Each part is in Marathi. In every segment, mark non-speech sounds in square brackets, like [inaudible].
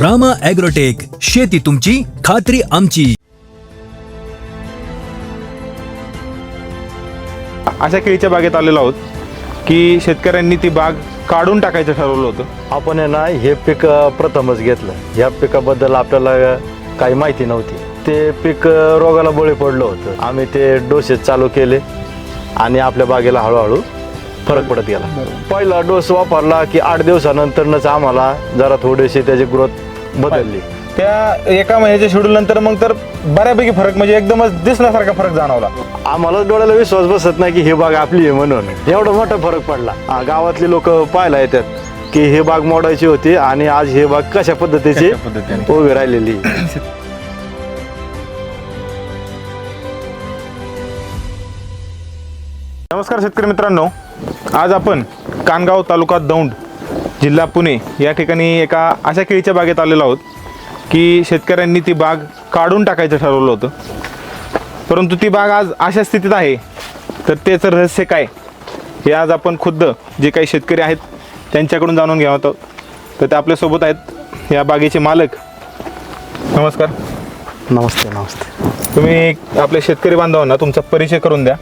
रामा ॲग्रोटेक शेती तुमची खात्री आमची. अशा केळीच्या बागेत आलेलो आहोत की शेतकऱ्यांनी ती बाग काढून टाकायचं ठरवलं होतं. आपण आहे ना हे पीक अ, प्रथमच घेतलं. ह्या पिकाबद्दल आपल्याला काही माहिती नव्हती. ते पीक अ, रोगाला बळी पडलं होतं. आम्ही ते डोसेस चालू केले आणि आपल्या बागेला हळूहळू फरक पडत गेला. पहिला डोस वापरला की आठ दिवसानंतरच आम्हाला जरा थोडीशी त्याची ग्रोथ बदलली. त्या एका महिन्याच्या शेड्यूल नंतर मग तर बऱ्यापैकी फरक म्हणजे एकदमच दिसण्यासारखा फरक जाणवला. आम्हाला डोळ्याला विश्वास बसत नाही की ही बाग आपली आहे म्हणून. एवढा मोठा फरक पडला. हा, गावातली लोक पाहायला येतात की ही बाग मोडायची होती आणि आज ही बाग कशा पद्धतीची कशा पद्धतीने. उभी राहिलेली नमस्कार शेतकरी मित्रांनो. आज आपण कानगाव तालुका दौंड जिल्हा पुणे या ठिकाणी एका अशा केळीच्या बागेत आलेलो आहोत की शेतकऱ्यांनी ती बाग काढून टाकायचं ठरवलं होतं. परंतु ती बाग आज अशा स्थितीत आहे. तर त्याचं रहस्य काय? हे आज आपण खुद्द जे काही शेतकरी आहेत त्यांच्याकडून जाणून घ्यावं होतं तर ते आपल्यासोबत आहेत या बागेचे मालक. नमस्कार. नमस्ते नमस्ते. तुम्ही आपल्या शेतकरी बांधवांना तुमचा परिचय करून द्या.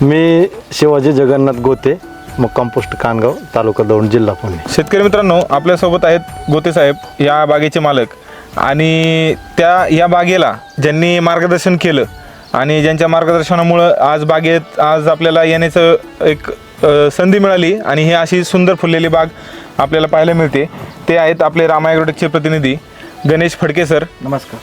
मी शिवाजी जगन्नाथ गोते. मुक्काम पोस्ट कानगाव तालुका दौंड जिल्हा पुणे. शेतकरी मित्रांनो आपल्यासोबत आहेत गोते साहेब या बागेचे मालक. आणि त्या या बागेला ज्यांनी मार्गदर्शन केलं आणि ज्यांच्या मार्गदर्शनामुळं आज बागेत आज आपल्याला येण्याचं एक अ, संधी मिळाली आणि ही अशी सुंदर फुललेली बाग आपल्याला पाहायला मिळते. ते आहेत आपले रामायग्रोटेकचे प्रतिनिधी गणेश फडके सर. नमस्कार.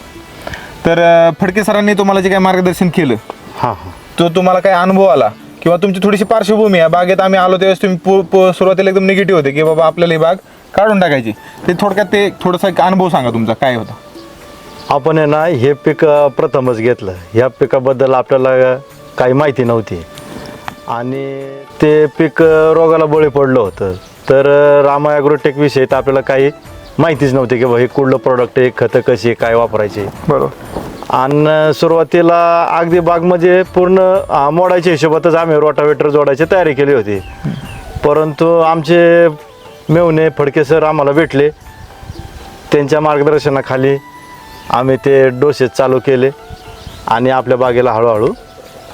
तर अ, फडके सरांनी तुम्हाला जे काही मार्गदर्शन केलं हां हां. तो तुम्हाला काही अनुभव आला? किंवा तुमची थोडीशी पार्श्वभूमी आहे बागेत आम्ही आलो त्यावेळेस तुम्ही पू- पू- सुरुवातीला एकदम निगेटिव्ह होते की बाबा आपल्याला ही बाग काढून टाकायची. ते थोडक्यात ते थोडासा एक अनुभव सांगा तुमचा काय होता? आपण आहे ना हे पीक अ, प्रथमच घेतलं. ह्या पिकाबद्दल आपल्याला काही माहिती नव्हती. आणि ते पीक अ, रोगाला बळी पडलं होतं. तर अ, रामा ॲग्रोटेक विषयी तर आपल्याला काही माहितीच नव्हती की बा हे कुठलं प्रॉडक्ट आहे खतं कशी आहे काय वापरायचे. बरोबर. आणि सुरुवातीला अगदी बाग म्हणजे पूर्ण मोडायच्या हिशोबातच आम्ही रोटावेटर जोडायची तयारी केली होती. परंतु आमचे मेवणे फडके सर आम्हाला भेटले. त्यांच्या मार्गदर्शनाखाली आम्ही ते डोसेस चालू केले आणि आपल्या बागेला हळूहळू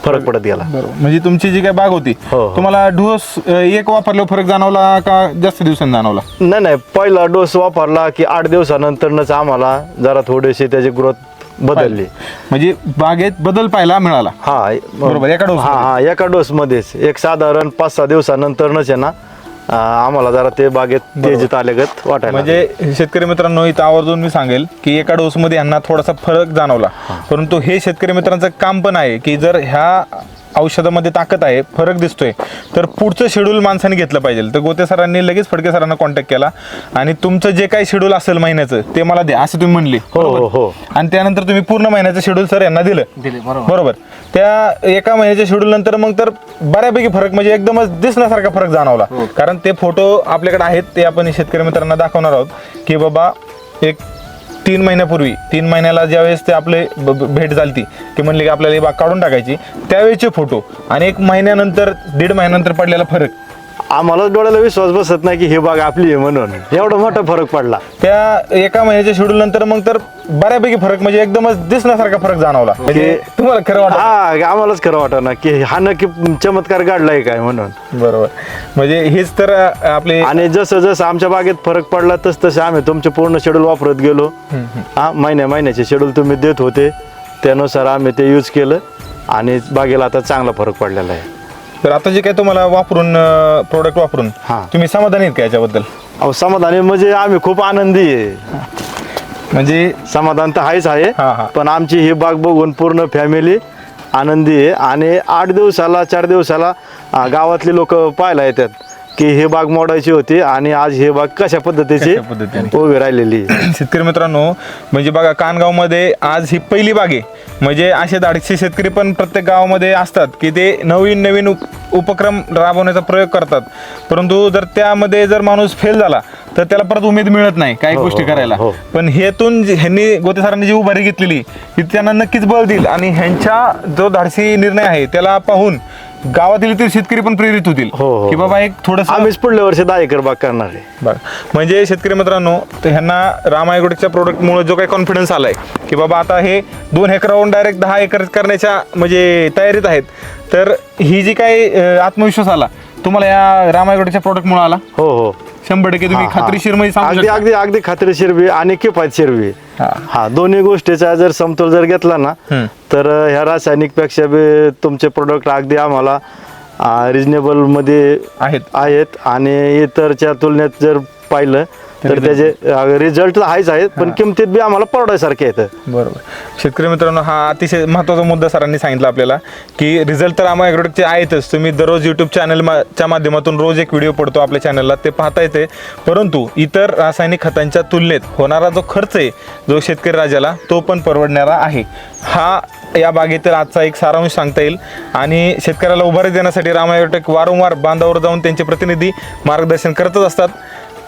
फरक पडत गेला. बरोबर म्हणजे तुमची जी काही बाग होती हो, हो. तुम्हाला डोस एक वापरल्यावर फरक जाणवला का जास्त दिवसांनी जाणवला? नाही नाही. पहिला डोस वापरला की आठ दिवसानंतरच आम्हाला जरा थोडीशी त्याची ग्रोथ बदलली. म्हणजे बागेत बदल पाहायला मिळाला. हा बरोबर, एका dose हा हा एका डोस मध्येच. एक साधारण पाच सहा दिवसानंतरच आहे ना आम्हाला जरा ते बागेत तेजीत आल्यागत वाटायला. म्हणजे शेतकरी मित्रांनो इथं आवर्जून मी सांगेल की एका डोसमध्ये यांना थोडासा फरक जाणवला. परंतु हे शेतकरी मित्रांचं काम पण आहे की जर ह्या औषधामध्ये ताकद आहे फरक दिसतोय. तर पुढचं शेड्यूल माणसाने घेतलं पाहिजे. तर गोते सरांनी लगेच फडके सरांना कॉन्टॅक्ट केला. आणि तुमचं जे काही शेड्यूल असेल महिन्याचं ते मला द्या असं तुम्ही म्हणले. हो हो? हो. आणि त्यानंतर तुम्ही पूर्ण महिन्याचं शेड्यूल सर यांना दिलं. बरोबर. त्या एका महिन्याच्या शेड्यूल नंतर मग तर बऱ्यापैकी फरक म्हणजे एकदमच दिसण्यासारखा फरक जाणवला. कारण ते फोटो आपल्याकडे आहेत ते आपण शेतकरी मित्रांना दाखवणार आहोत. की बाबा एक तीन महिन्यापूर्वी तीन महिन्याला ज्यावेळेस ते आपले ब- भेट झाली की म्हणले की आपल्याला ही बाग काढून टाकायची. त्यावेळेचे फोटो आणि एक महिन्यानंतर दीड महिन्यानंतर पडलेला फरक. आम्हाला डोळ्याला विश्वास बसत नाही की ही बाग आपली आहे म्हणून. एवढा मोठा फरक पडला. त्या एका महिन्याच्या शेड्यूल नंतर मग तर बऱ्यापैकी फरक म्हणजे एकदमच दिसण्यासारखा फरक जाणवला. म्हणजे तुम्हाला खरं वाटत? हा आम्हालाच खरं वाटत ना की हा नक्की चमत्कार घडलाय काय म्हणून. बरोबर. म्हणजे हेच तर अं, आपले आणि जसं जसं आमच्या बागेत फरक पडला तस तसे आम्ही तुमचे पूर्ण शेड्यूल वापरत गेलो. हा महिन्या महिन्याचे शेड्यूल तुम्ही देत होते. त्यानुसार आम्ही ते यूज केलं आणि बागेला आता चांगला फरक पडलेला आहे. तर आता जे काय तुम्हाला वापरून प्रोडक्ट वापरून हा. तुम्ही समाधानी आहेत का याच्याबद्दल? अहो समाधानी म्हणजे आम्ही खूप आनंदी आहे. म्हणजे? समाधान तर आहेच हा, हा. आहे पण आमची ही बाग बघून पूर्ण फॅमिली आनंदी आहे. आणि आठ दिवसाला चार दिवसाला अं, गावातली लोक पाहायला येतात. की ही बाग मोडायची होती आणि आज ही बाग कशा पद्धतीची कशा पद्धतीने. उभी राहिलेली आहे. [clears throat] शेतकरी मित्रांनो म्हणजे बघा कानगावमध्ये आज ही पहिली बाग आहे म्हणजे असे धाडसे शेतकरी पण प्रत्येक गावामध्ये असतात की ते नवीन नवीन उप उपक्रम राबवण्याचा प्रयोग करतात परंतु जर त्यामध्ये जर माणूस फेल झाला तर त्याला परत उमेद मिळत नाही काही हो, गोष्टी हो, करायला हो. पण हेतून जे- ह्यांनी गोते सरांनी जी उभारी घेतलेली ती त्यांना नक्कीच बळ देईल आणि ह्यांच्या जो धाडसी निर्णय आहे त्याला पाहून गावातील इतर शेतकरी पण प्रेरित होतील. हो, हो, की बाबा एक थोडस आम्हीच पुढल्या वर्षी दहा एकर बाग करणार आहे. बरं म्हणजे शेतकरी मित्रांनो तर ह्यांना राम ॲग्रोटेकच्या प्रोडक्टमुळे जो काही कॉन्फिडन्स आलाय की बाबा आता हे दोन एकरावरून डायरेक्ट दहा एकर करण्याच्या म्हणजे तयारीत आहेत. तर ही जी काही अं, आत्मविश्वास आला तुम्हाला या राम ॲग्रोटेकच्या प्रोडक्टमुळे आला? हो हो. शंभर टक्के तुम्ही हा, हा. खात्रीशीर म्हणजे सांगू अगदी शकता. अगदी अगदी खात्रीशीर बी आणि किफायतशीर बी हा. हा दोन्ही गोष्टीचा जर समतोल जर घेतला ना हम्म. तर ह्या रासायनिकपेक्षा बी तुमचे प्रोडक्ट अगदी आम्हाला रिजनेबलमध्ये आहेत आहेत आणि इतरच्या तुलनेत जर पाहिलं तर त्याचे रिझल्ट आहेच आहेत पण किमतीत बी आम्हाला परवडायसारखे आहेत. बरोबर. शेतकरी मित्रांनो हा अतिशय महत्त्वाचा मुद्दा सरांनी सांगितला आपल्याला की रिझल्ट तर आम्हा ॲग्रोटेकचे आहेतच. तुम्ही दररोज यूट्यूब चॅनल च्या माध्यमातून रोज एक व्हिडिओ पडतो आपल्या चॅनलला ते पाहता येते. परंतु इतर रासायनिक खतांच्या तुलनेत होणारा जो खर्च आहे जो शेतकरी राजाला तो पण परवडणारा आहे. हा या बागेतील आजचा एक सारांश सांगता येईल. आणि शेतकऱ्याला उभारी देण्यासाठी राम ॲग्रोटेक वारंवार बांधावर जाऊन त्यांचे प्रतिनिधी मार्गदर्शन करतच असतात.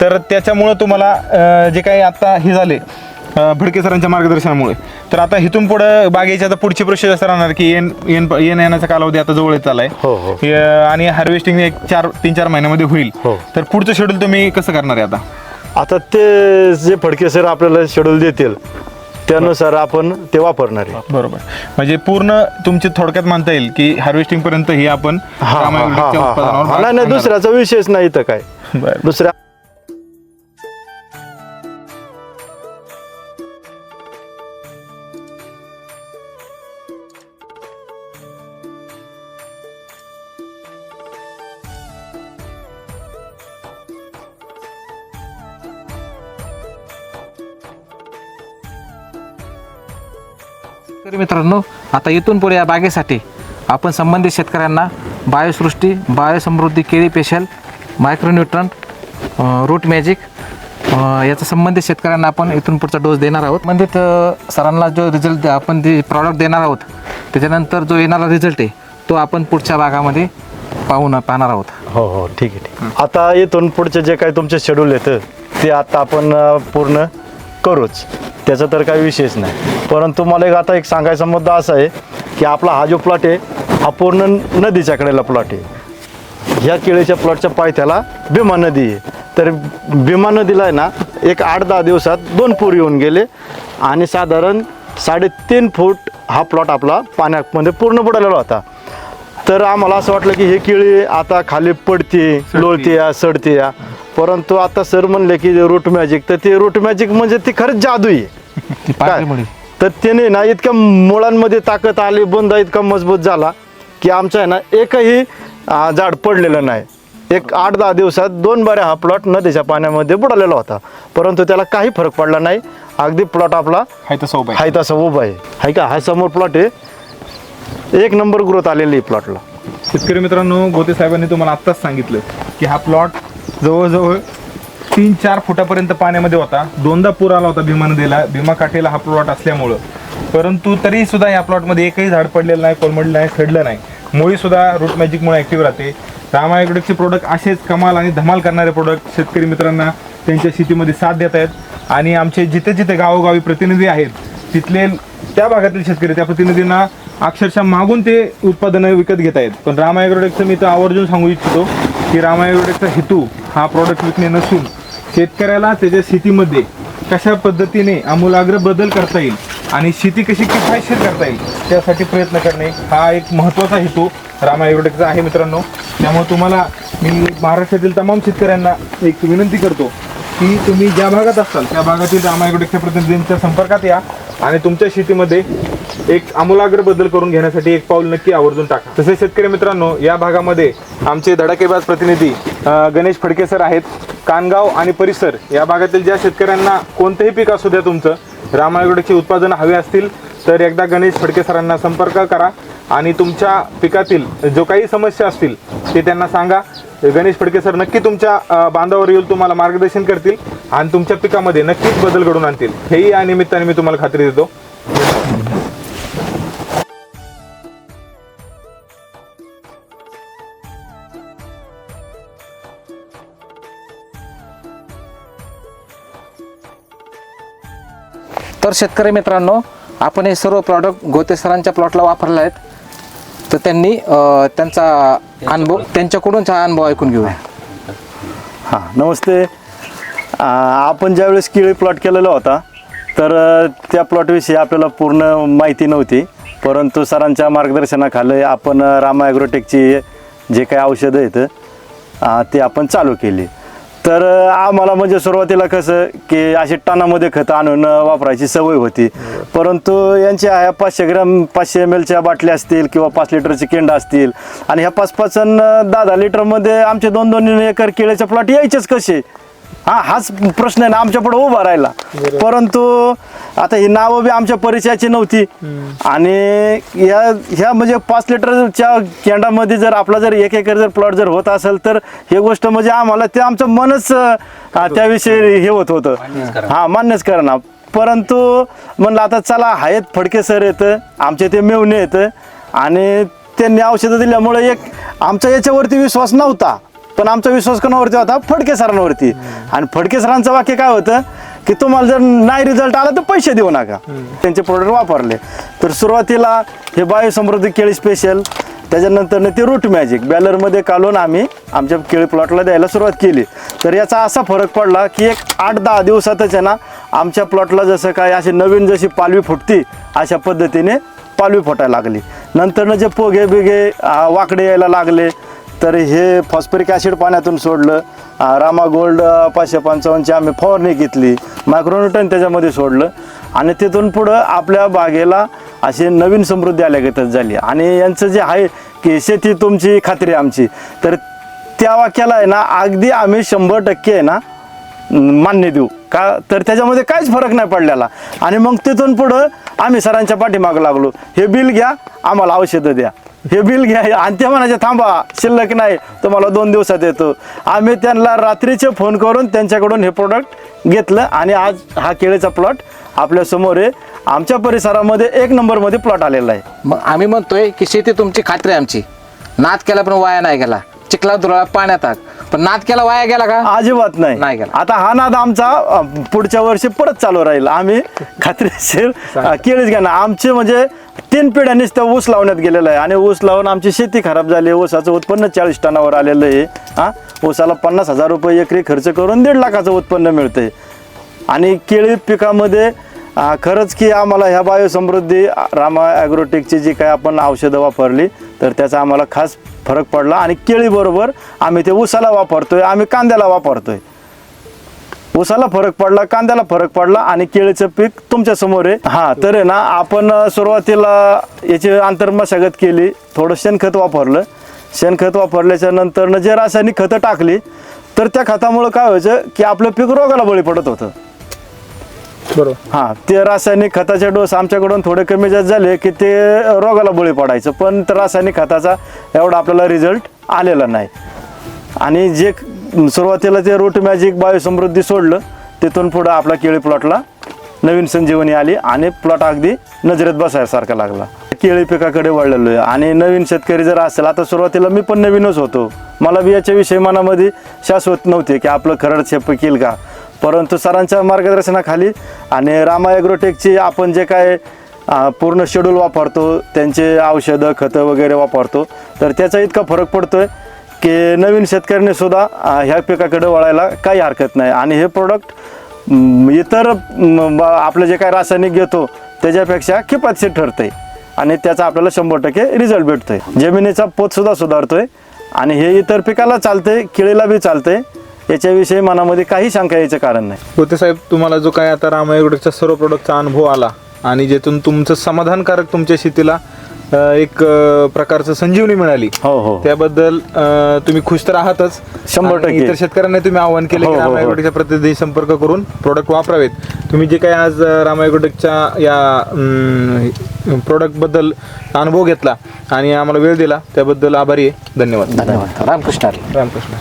तर त्याच्यामुळं तुम्हाला जे काही आता हे झाले भडके सरांच्या मार्गदर्शनामुळे. तर आता इथून पुढे बागेची आता पुढची प्रोसेस असं राहणार की येण येण येण येण्याचा कालावधी आता जवळ येत आलाय. हो, हो. आणि हार्वेस्टिंग एक चार तीन चार महिन्यामध्ये होईल. हो. तर पुढचं शेड्यूल तुम्ही कसं करणार आहे आता? आता ते जे फडके सर आपल्याला शेड्यूल देतील त्यानुसार आपण ते वापरणार आहे. बरोबर. म्हणजे पूर्ण तुमची थोडक्यात मानता येईल की हार्वेस्टिंग पर्यंत ही आपण दुसऱ्याचा विषयच नाही इथं काय. दुसऱ्या शेतकरी मित्रांनो आता इथून पुढे या बागेसाठी आपण संबंधित शेतकऱ्यांना बायोसृष्टी बायोसमृद्धी केळी पेशल मायक्रोन्युट्रंट रूट मॅजिक याचा संबंधित शेतकऱ्यांना आपण इथून पुढचा डोस देणार आहोत. संबंधित सरांना जो रिझल्ट आपण जे प्रॉडक्ट देणार आहोत त्याच्यानंतर जो येणारा रिझल्ट आहे तो आपण पुढच्या भागामध्ये पाहून पाहणार आहोत. हो हो ठीक आहे ठीक आहे. आता इथून पुढचे जे काही तुमचे शेड्यूल येतं ते आता आपण पूर्ण करूच. त्याचा तर काही विशेष नाही. परंतु मला एक आता एक सांगायचा मुद्दा असा आहे की आपला हा जो प्लॉट आहे हा पूर्ण नदीच्या कडेला प्लॉट आहे. ह्या केळीच्या प्लॉटच्या पायथ्याला भीमा नदी आहे. तर भीमा नदीला आहे ना एक आठ दहा दिवसात दोन पूर येऊन गेले आणि साधारण साडेतीन फूट हा प्लॉट आपला पाण्यामध्ये पूर्ण बुडालेला होता. तर आम्हाला असं वाटलं की हे केळी आता खाली पडते लोळते या सडते या. परंतु आता सर म्हणले की रूट मॅजिक तर ते रूट मॅजिक म्हणजे ती खरंच जादू आहे. [laughs] तर त्याने ना इतक्या मुळांमध्ये ताकद आली बुंदा इतका मजबूत झाला की आमचा आहे ना एकही झाड पडलेलं नाही. एक आठ दहा दिवसात दोन बाऱ्या हा प्लॉट नदीच्या पाण्यामध्ये बुडालेला होता. परंतु त्याला काही फरक पडला नाही. अगदी प्लॉट आपला हाय तसं उभं आहे. हाय तसा उभा आहे. हाय का? हा समोर प्लॉट आहे. एक नंबर ग्रोथ आलेली आहे प्लॉटला शेतकरी मित्रांनो गोते साहेबांनी तुम्हाला आत्ताच सांगितलं की हा प्लॉट जवळजवळ तीन चार फुटापर्यंत पाण्यामध्ये होता. दोनदा पूर आला होता भीमा नदीला भीमा काठेला हा प्लॉट असल्यामुळं. परंतु तरी सुद्धा या प्लॉटमध्ये एकही झाड पडलेलं नाही कोलमडलं नाही सडलं नाही. मुळी सुद्धा रूट मॅजिकमुळे ॲक्टिव्ह राहते. रामायगडचे प्रोडक्ट असेच कमाल आणि धमाल करणारे प्रोडक्ट शेतकरी मित्रांना त्यांच्या शेतीमध्ये साथ देत आहेत. आणि आमचे जिथे जिथे गावोगावी प्रतिनिधी आहेत तिथले त्या भागातील शेतकरी त्या प्रतिनिधींना अक्षरशः मागून ते उत्पादनं विकत घेत आहेत. पण रामायग्रोडेकचं मी तर आवर्जून सांगू इच्छितो की रामायग्रोडेकचा हेतू हा प्रॉडक्ट विकणे नसून शेतकऱ्याला त्याच्या शेतीमध्ये कशा पद्धतीने आमूलाग्र बदल करता येईल आणि शेती कशी किफायतशीर करता येईल त्यासाठी प्रयत्न करणे हा एक महत्त्वाचा हेतू रामायग्रोडेकचा आहे मित्रांनो. त्यामुळे तुम्हाला मी महाराष्ट्रातील तमाम शेतकऱ्यांना एक विनंती करतो की तुम्ही ज्या भागात असाल त्या भागातील रामायगडच्या प्रतिनिधींच्या संपर्कात या आणि तुमच्या शेतीमध्ये एक आमूलाग्र बदल करून घेण्यासाठी एक पाऊल नक्की आवर्जून टाका. तसेच शेतकरी मित्रांनो या भागामध्ये आमचे धडाकेबाज प्रतिनिधी गणेश फडके सर आहेत. कानगाव आणि परिसर या भागातील ज्या शेतकऱ्यांना कोणतंही पीक असू द्या तुमचं रामायगडची उत्पादनं हवे असतील तर एकदा गणेश फडके सरांना संपर्क करा आणि तुमच्या पिकातील जो काही समस्या असतील ते त्यांना सांगा. गणेश फडके सर नक्की तुमच्या अ, बांधावर येऊन तुम्हाला मार्गदर्शन करतील आणि तुमच्या पिकामध्ये नक्कीच बदल घडून आणतील. हेही या निमित्ताने मी तुम्हाला खात्री देतो. तर शेतकरी मित्रांनो आपण हे सर्व प्रॉडक्ट गोते सरांच्या प्लॉटला वापरले आहेत. तर त्यांनी त्यांचा अनुभव त्यांच्याकडूनचा अनुभव ऐकून घेऊया. हां नमस्ते. आपण ज्यावेळेस केळी प्लॉट केलेला होता तर त्या प्लॉटविषयी आपल्याला पूर्ण माहिती नव्हती. परंतु सरांच्या मार्गदर्शनाखाली आपण रामा ॲग्रोटेकची जे काही औषधं आहेत ते आपण चालू केली. तर आम्हाला म्हणजे सुरुवातीला कसं की अशी टनामध्ये खतं आणून वापरायची सवय होती. परंतु यांच्या ह्या पाचशे ग्राम पाचशे एम एलच्या बाटल्या असतील किंवा पाच लिटरचे केंड असतील आणि ह्या पाच पाच दहा दहा लिटरमध्ये आमचे दोन दोन एकर केळ्याचे प्लॉट यायचेच कसे? हा हाच प्रश्न आहे ना आमच्या पुढे उभा राहिला. परंतु आता ही नावं बी आमच्या परिचयाची नव्हती. आणि या ह्या म्हणजे पाच लिटरच्या केंडामध्ये जर आपला जर एक एकर जर प्लॉट जर होत असेल तर ही गोष्ट म्हणजे आम्हाला ते आमचं मनच त्याविषयी हे होत होतं. हा मान्यच करा परंतु म्हणलं आता चला आहेत फडके सर येतं आमचे ते मेवणे येतं. आणि त्यांनी औषधं दिल्यामुळे एक आमचा याच्यावरती विश्वास नव्हता. पण आमचा विश्वास कोणावरती होता? फडके सरांवरती. आणि फडके सरांचं वाक्य काय होतं? की तुम्हाला जर नाही रिझल्ट आला तर पैसे देऊ नका. त्यांचे प्रोडक्ट वापरले. तर सुरुवातीला हे बायोसमृद्धी केळी स्पेशल त्याच्यानंतर ते रूट मॅजिक बॅलरमध्ये कालून आम्ही आमच्या केळी प्लॉटला द्यायला सुरुवात केली. तर याचा असा फरक पडला की एक आठ दहा दिवसातच आहे ना आमच्या प्लॉटला जसं काय अशी नवीन जशी पालवी फुटती अशा पद्धतीने पालवी फुटायला लागली. नंतरनं जे पोगे बिगे वाकडे यायला लागले तर हे फॉस्फरिक ॲसिड पाण्यातून सोडलं. रामा गोल्ड पाचशे पंचावन्नची आम्ही फवारणी घेतली. मायक्रोन्यूटन त्याच्यामध्ये सोडलं. आणि तिथून पुढं आपल्या बागेला अशी नवीन समृद्धी आल्यागतच झाली. आणि यांचं जे आहे की शेती तुमची खात्री आमची. तर त्या वाक्याला आहे ना अगदी आम्ही शंभर टक्के आहे ना मान्य देऊ. का तर त्याच्यामध्ये काहीच फरक नाही पडलेला. आणि मग तिथून पुढं आम्ही सरांच्या पाठीमागं लागलो. हे बिल घ्या आम्हाला औषधं द्या. हे बिल घ्या आणि ते म्हणायचे थांबा शिल्लक नाही तुम्हाला दोन दिवसात येतो. आम्ही त्यांना रात्रीचे फोन करून त्यांच्याकडून हे प्रोडक्ट घेतलं आणि आज हा केळीचा प्लॉट आपल्यासमोर आहे. आमच्या परिसरामध्ये एक नंबरमध्ये प्लॉट आलेला आहे. मग आम्ही म्हणतोय की शेती तुमची खात्री आहे आमची. नाद केला पण वाया नाही गेला. चिखला दुराळा पाण्यात आग. पण नाद केला वाया गेला का? अजिबात नाही. नाही गेला. आता हा नाद आमचा अ, पुढच्या वर्षी परत चालू राहील. आम्ही खात्रीशीर अ, केळीच घेणार. आमचे म्हणजे तीन पिढ्यांनीच त्या ऊस लावण्यात गेलेलं आहे. आणि ऊस लावून आमची शेती खराब झाली ऊसाचं उत्पन्न चाळीस टनावर आलेलं आहे. हा? ऊसाला पन्नास हजार रुपये एकरी खर्च करून दीड लाखाचं उत्पन्न मिळतंय. आणि केळी पिकामध्ये अ, खरंच की आम्हाला ह्या बायोसमृद्धी अ, रामा ॲग्रोटेकची जी काय आपण औषधं वापरली तर त्याचा आम्हाला खास फरक पडला आणि केळीबरोबर आम्ही ते उसाला वापरतोय आम्ही कांद्याला वापरतोय. उसाला फरक पडला कांद्याला फरक पडला आणि केळीचं पीक तुमच्यासमोर आहे. हा तर आहे ना आपण सुरुवातीला याची अंतर्मशागत केली थोडं शेणखत वापरलं. शेणखत वापरल्याच्या नंतर जे रासायनिक खतं टाकली तर त्या खतामुळं काय व्हायचं की आपलं पीक रोगाला बळी पडत होतं. बरोबर. हां ते रासायनिक खताचे डोस आमच्याकडून थोडे कमी जास्त झाले की ते रोगाला बळी पडायचं पण त्या रासायनिक खताचा एवढा आपल्याला रिझल्ट आलेला नाही. आणि जे सुरुवातीला ते रूट मॅजिक बायोसमृद्धी सोडलं तिथून पुढं आपला केळी प्लॉटला नवीन संजीवनी आली आणि प्लॉट अगदी नजरेत बसायसारखा लागला. केळी पिकाकडे वळलेलो आहे आणि नवीन शेतकरी जर असेल आता सुरुवातीला मी पण नवीनच होतो. मला बी याच्याविषयी मनामध्ये शाश्वत नव्हते की आपलं खरड शेप येईल का? परंतु सरांच्या मार्गदर्शनाखाली आणि रामा ॲग्रोटेकची आपण जे काय पूर्ण शेड्यूल वापरतो त्यांचे औषधं खतं वगैरे वापरतो तर त्याचा इतका फरक पडतो आहे की नवीन शेतकऱ्याने सुद्धा ह्या पिकाकडे वळायला काही हरकत नाही. आणि हे प्रोडक्ट इतर आपलं जे काय रासायनिक घेतो त्याच्यापेक्षा किफातशीर आहे आणि त्याचा आपल्याला शंभर टक्के रिझल्ट भेटतो आहे जमिनीचा पोतसुद्धा सुधारतो आहे आणि हे इतर पिकाला चालतंय केळीला बी चालतंय. याच्याविषयी मनामध्ये काही शंका यायचं कारण नाही. होते साहेब तुम्हाला जो काय आता रामायगडच्या सर्व प्रोडक्टचा अनुभव आला आणि ज्यातून तुमचं समाधानकारक तुमच्या शेतीला अ, एक अ, प्रकारचं संजीवनी मिळाली हो हो. त्याबद्दल अ, तुम्ही खुश तर आहातच. शंभर आणि टक्के. इतर शेतकऱ्यांना तुम्ही आवाहन केलं हो, की हो, हो. रामायगडच्या प्रतिनिधी संपर्क करून प्रोडक्ट वापरावेत. तुम्ही जे काही आज रामायगडच्या या प्रोडक्टबद्दल अनुभव घेतला आणि आम्हाला वेळ दिला त्याबद्दल आभारी आहे. धन्यवाद. धन्यवाद. रामकृष्ण. हरी. रामकृष्ण.